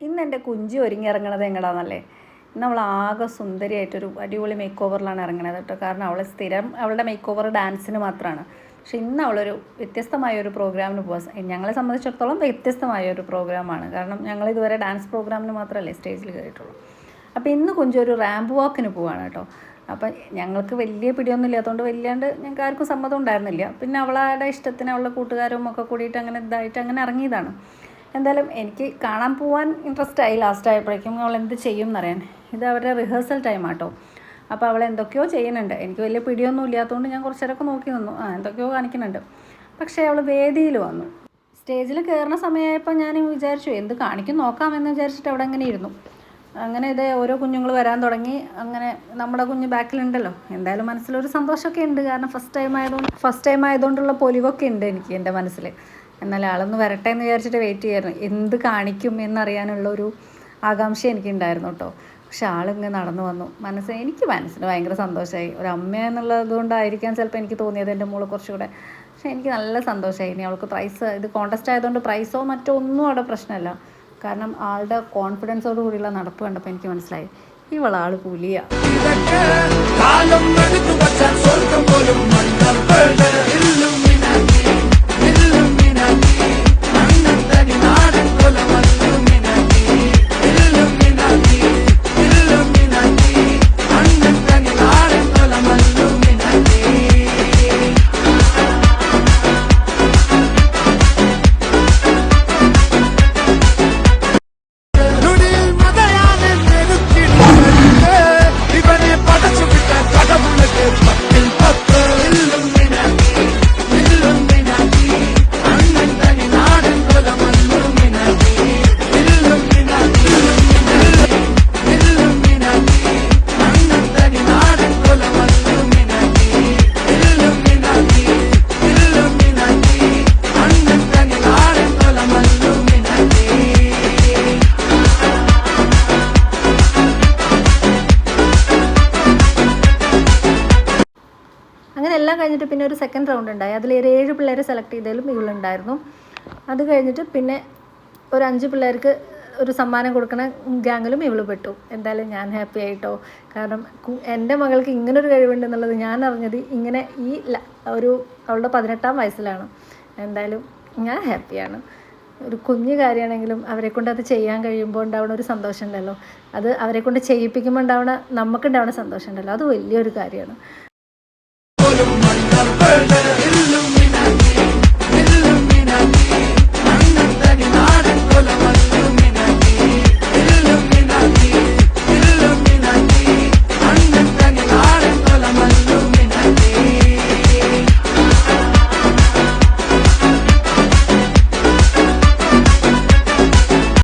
ഇന്ന് എന്റെ കുഞ്ചി ഒരുങ്ങി ഇറങ്ങണത് എങ്ങടാന്നല്ലേ? ഇന്ന് അവൾ ആകെ സുന്ദരിയായിട്ടൊരു അടിപൊളി മേക്ക് ഓവറിലാണ് ഇറങ്ങണത് കേട്ടോ. കാരണം അവൾ സ്ഥിരം അവളുടെ മേക്ക് ഓവർ ഡാൻസിന് മാത്രമാണ് പക്ഷെ ഇന്ന് അവളൊരു വ്യത്യസ്തമായ ഒരു പ്രോഗ്രാമിന് പോകാൻ ഞങ്ങളെ സംബന്ധിച്ചിടത്തോളം വ്യത്യസ്തമായ ഒരു പ്രോഗ്രാമാണ് കാരണം ഞങ്ങൾ ഇതുവരെ ഡാൻസ് പ്രോഗ്രാമിന് മാത്രമല്ലേ സ്റ്റേജിൽ കയറിയിട്ടുള്ളൂ അപ്പോൾ ഇന്ന് കുഞ്ചു ഒരു റാമ്പ് വാക്കിന് പോവാണ് കേട്ടോ. അപ്പം ഞങ്ങൾക്ക് വലിയ പിടിയൊന്നും ഇല്ലാത്തതുകൊണ്ട് വലിയാണ്ട് ഞങ്ങൾക്ക് ആർക്കും സമ്മതം ഉണ്ടായിരുന്നില്ല. പിന്നെ അവളുടെ ഇഷ്ടത്തിന് അവളുടെ കൂട്ടുകാരും ഒക്കെ കൂടിയിട്ട് അങ്ങനെ ഇതായിട്ട് അങ്ങനെ ഇറങ്ങിയതാണ്. എന്തായാലും എനിക്ക് കാണാൻ പോവാൻ ഇൻട്രസ്റ്റ് ആയി ലാസ്റ്റ് ആയപ്പോഴേക്കും അവൾ എന്ത് ചെയ്യും എന്നറിയാൻ. ഇത് അവരുടെ റിഹേഴ്സൽ ടൈം ആട്ടോ. അപ്പോൾ അവൾ എന്തൊക്കെയോ ചെയ്യുന്നുണ്ട്. എനിക്ക് വലിയ പിടിയൊന്നും ഇല്ലാത്തതുകൊണ്ട് ഞാൻ കുറച്ചേരൊക്കെ നോക്കി നിന്നു. ആ എന്തൊക്കെയോ കാണിക്കുന്നുണ്ട്. പക്ഷേ അവൾ വേദിയിൽ വന്നു. സ്റ്റേജിൽ കയറുന്ന സമയമായപ്പോൾ ഞാൻ വിചാരിച്ചു എന്ത് കാണിക്കും? നോക്കാമെന്ന് വിചാരിച്ചിട്ട് അവിടെ അങ്ങനെ ഇരുന്നു? അങ്ങനെ ഇത് ഓരോ കുഞ്ഞുങ്ങൾ വരാൻ തുടങ്ങി. അങ്ങനെ നമ്മുടെ കുഞ്ഞ് ബാക്കിലുണ്ടല്ലോ. എന്തായാലും മനസ്സിലൊരു സന്തോഷമൊക്കെ ഉണ്ട്. കാരണം ഫസ്റ്റ് ടൈം ആയതുകൊണ്ട് ഫസ്റ്റ് ടൈം ആയതുകൊണ്ടുള്ള പൊലിവൊക്കെ ഉണ്ട് എനിക്ക് എന്റെ മനസ്സിൽ എന്നാൽ ആളൊന്ന് വരട്ടെ എന്ന് വിചാരിച്ചിട്ട് വെയിറ്റ് ചെയ്യായിരുന്നു. എന്ത് കാണിക്കും എന്നറിയാനുള്ള ഒരു ആകാംക്ഷ എനിക്കുണ്ടായിരുന്നു കേട്ടോ. പക്ഷെ ആളിങ്ങ് നടന്നു വന്നു. മനസ്സ് എനിക്ക് മനസ്സിന് ഭയങ്കര സന്തോഷമായി ഒരു അമ്മ എന്നുള്ളത് കൊണ്ടായിരിക്കാൻ ചിലപ്പോൾ എനിക്ക് തോന്നിയത് എന്റെ മോൾ കുറച്ചുകൂടെ. പക്ഷേ എനിക്ക് നല്ല സന്തോഷമായി ഇനി അവൾക്ക് പ്രൈസ് ഇത് കോൺടെസ്റ്റ് ആയതുകൊണ്ട് പ്രൈസോ മറ്റോ ഒന്നും അവിടെ പ്രശ്നമല്ല. കാരണം ആളുടെ കോൺഫിഡൻസോട് കൂടിയുള്ള നടപ്പ് കണ്ടപ്പോൾ എനിക്ക് മനസ്സിലായി. ഇവളാൾ പുലിയ. കാലം Adamın ötür bak bil up. അങ്ങനെ എല്ലാം കഴിഞ്ഞിട്ട് പിന്നെ ഒരു സെക്കൻഡ് റൗണ്ട് ഉണ്ടായി. അതിൽ ഒരു ഏഴ് പിള്ളേരെ സെലക്ട് ചെയ്തതിലും ഇവളുണ്ടായിരുന്നു. അത് കഴിഞ്ഞിട്ട് പിന്നെ ഒരു അഞ്ച് പിള്ളേർക്ക് ഒരു സമ്മാനം കൊടുക്കണ ഗ്യാങ്ങിലും ഇവൾ പെട്ടു. എന്തായാലും ഞാൻ ഹാപ്പി ആയിട്ടോ? കാരണം എന്റെ മകൾക്ക് ഇങ്ങനൊരു കഴിവുണ്ട് എന്നുള്ളത് ഞാൻ അറിഞ്ഞത് ഇങ്ങനെ ഈ ഒരു അവളുടെ പതിനെട്ടാം വയസ്സിലാണ്. എന്തായാലും ഞാൻ ഹാപ്പിയാണ് ഒരു കുഞ്ഞു കാര്യമാണെങ്കിലും അവരെ കൊണ്ട് അത് ചെയ്യാൻ കഴിയുമ്പോൾ ഉണ്ടാവുന്ന ഒരു സന്തോഷം ഉണ്ടല്ലോ അത് അവരെ കൊണ്ട് ചെയ്യിപ്പിക്കുമ്പോൾ ഉണ്ടാവുന്ന നമുക്കുണ്ടാവുന്ന സന്തോഷം ഉണ്ടല്ലോ അത് വലിയൊരു കാര്യമാണ്. Bayılım baylar böyle.